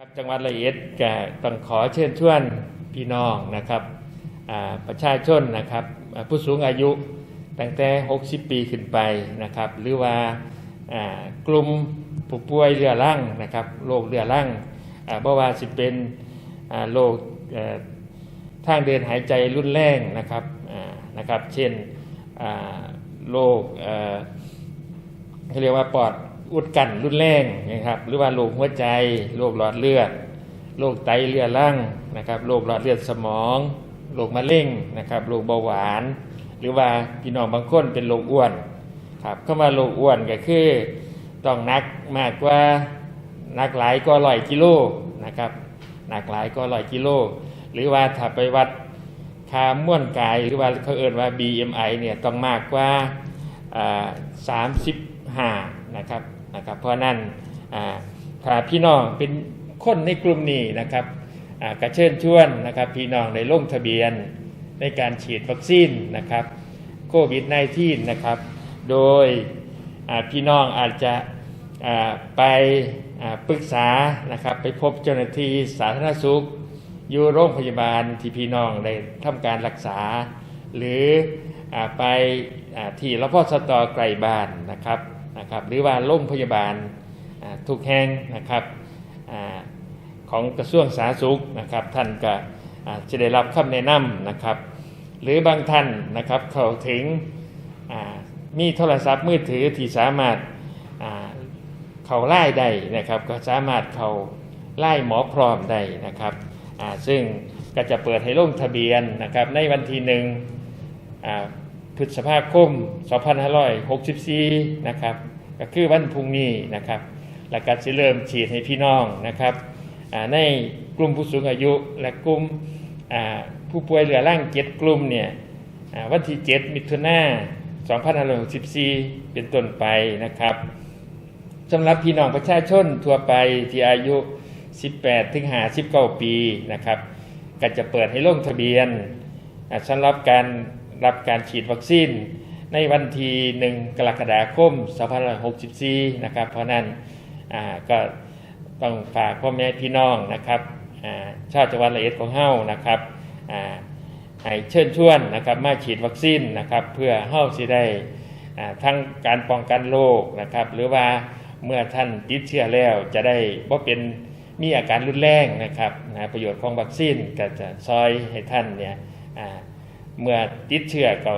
ครับจังหวัดระเอียดก็ต้องขอเชิญชวนพี่น้องนะครับประชาชนนะครับผู้สูงอายุตั้งแต่ 60 ปีขึ้นไปนะครับ หรือว่ากลุ่มผู้ป่วยเรือรังนะครับโรคเรือรังอ่าบ่ว่าสิเป็นโรคทางเดินหายใจรุนแรงนะครับนะครับ เช่นโรคเขาเรียกว่าปอด อุดกั้นรุนแรงนะครับ หรือว่าโรคหัวใจโรคหลอดเลือดโรคไตเลือดล่างนะครับโรคหลอดเลือดสมองโรคมะเร็งนะครับโรคเบาหวาน หรือว่าพี่น้องบางคนเป็นโรคอ้วนครับเข้ามาโรคอ้วนก็คือต้องนักมากกว่านักหลายก็ร้อยกิโลนะครับหนักหลายก็ร้อยกิโลหรือว่าถ้าไปวัดค่าม้วนกายหรือว่าเขาเอ่นว่า BMI เนี่ยต้องมากกว่าสามสิบห้านะครับ นะครับเพราะนั้นถ้าพี่น้องเป็นคนในกลุ่มนี้นะครับกระเชิญชวนนะครับพี่น้องในลงทะเบียนในการฉีดวัคซีนนะครับโควิด -19 นะครับโดยพี่น้องอาจจะไปปรึกษานะครับไปพบเจ้าหน้าที่สาธารณสุข อยู่โรงพยาบาลที่พี่น้องได้ทำการรักษา หรืออไปอที่รพสตไกลบ้านนะครับ นะครับหรือว่าโรงพยาบาลทุกแห่งนะครับอของกระทรวงสาธารณสุขนะครับท่านก็จะได้รับคำแนะนำนะครับหรือบางท่านนะครับเข้าถึงมีโทรศัพท์มือถือที่สามารถเขาไล่ได้นะครับก็สามารถเขาไล่หมอพร้อมได้นะครับซึ่งก็จะเปิดให้ลงทะเบียนนะครับในวันที่หนึ่ง พฤษภาคม 2564 นะครับ ก็คือวันพรุ่งนี้นะครับ แล้วก็จะเริ่มฉีดให้พี่น้องนะครับ ในกลุ่มผู้สูงอายุและกลุ่มผู้ป่วยเหลือร่างเจ็ดกลุ่มเนี่ยวันที่ 7 มิถุนายน2564 เป็นต้นไปนะครับสำหรับพี่น้องประชาชนทั่วไปที่อายุ 18 ถึง 59 ปีนะครับ ก็จะเปิดให้ลงทะเบียนสำหรับการ รับการฉีดวัคซีน ในวันที่ 1 กรกฎาคม 2564 นะครับ เพราะนั้นก็ต้องฝากพ่อแม่พี่น้องนะครับอ่าชาวจังหวัดระเอียดของเฮ้านะครับให้เชิญชวนนะครับมาฉีดวัคซีนนะครับเพื่อเฮ้าสิได้ทั้งการป้องกันโรคนะครับหรือว่าเมื่อท่านติดเชื้อแล้วจะได้บ่เป็นมีอาการรุนแรงนะครับนะประโยชน์ของวัคซีนก็จะซอยให้ท่านเนี่ยอ่า เมื่อติดเชื้อก็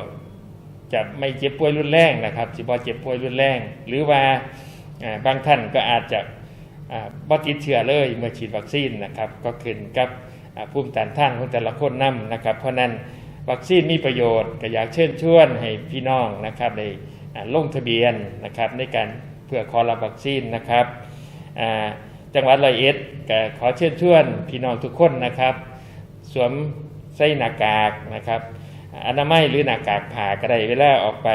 จะไม่เจ็บป่วยรุนแรงนะครับสิบ่เจ็บป่วยรุนแรง หรือว่าบางท่านก็อาจจะอ่าบ่ติดเชื้อเลยเมื่อฉีดวัคซีนนะครับก็ขึ้นกับภูมิต้านทานของแต่ละคนนํนะครับ เพราะนั้นวัคซีนมีประโยชน์ก็อยากเชิญชวนให้พี่น้องนะครับได้อ่าลงทะเบียนนะครับในการเพื่อขอรับวัคซีนนะครับจังหวัดร้อยเอ็ดก็ขอเชิญชวนพี่น้องทุกคนนะครับ สวมใส่หน้ากากนะครับ อนามัยหรือหน้ากากผ่าก็ได้เวลาออกไป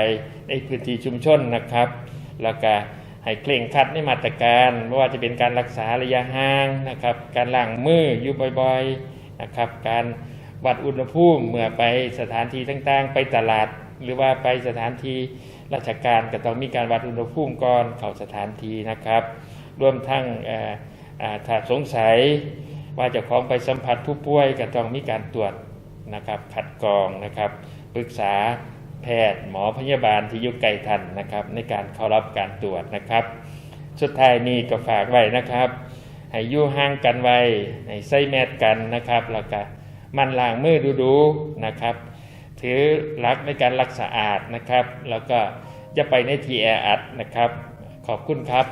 ในพื้นที่ชุมชนนะครับ แล้วก็ให้เคร่งคัดในมาตรการไม่ว่าจะเป็นการรักษาระยะห่างนะครับ การล้างมืออยู่บ่อยๆนะครับ การวัดอุณหภูมิเมื่อไปสถานที่ต่างๆ ไปตลาด หรือว่าไปสถานที่ราชการก็ต้องมีการวัดอุณหภูมิก่อนเข้าสถานที่นะครับรวมทั้งถ้าสงสัยว่าจะของไปสัมผัสผู้ป่วยก็ต้องมีการตรวจ นะครับคัดกรองนะครับปรึกษาแพทย์หมอพยาบาลที่อยู่ใกลท่านนะครับในการเข้ารับการตรวจนะครับ สุดท้ายนี้ก็ฝากไว้นะครับให้อยู่ห่างกันไว้ให้ใส่แมสกันนะครับแล้วก็มันล้างมือดูๆนะครับถือหลักในการรักษาอาดนะครับ แล้วก็จะไปในที่แออัดนะครับ ขอบคุณครับ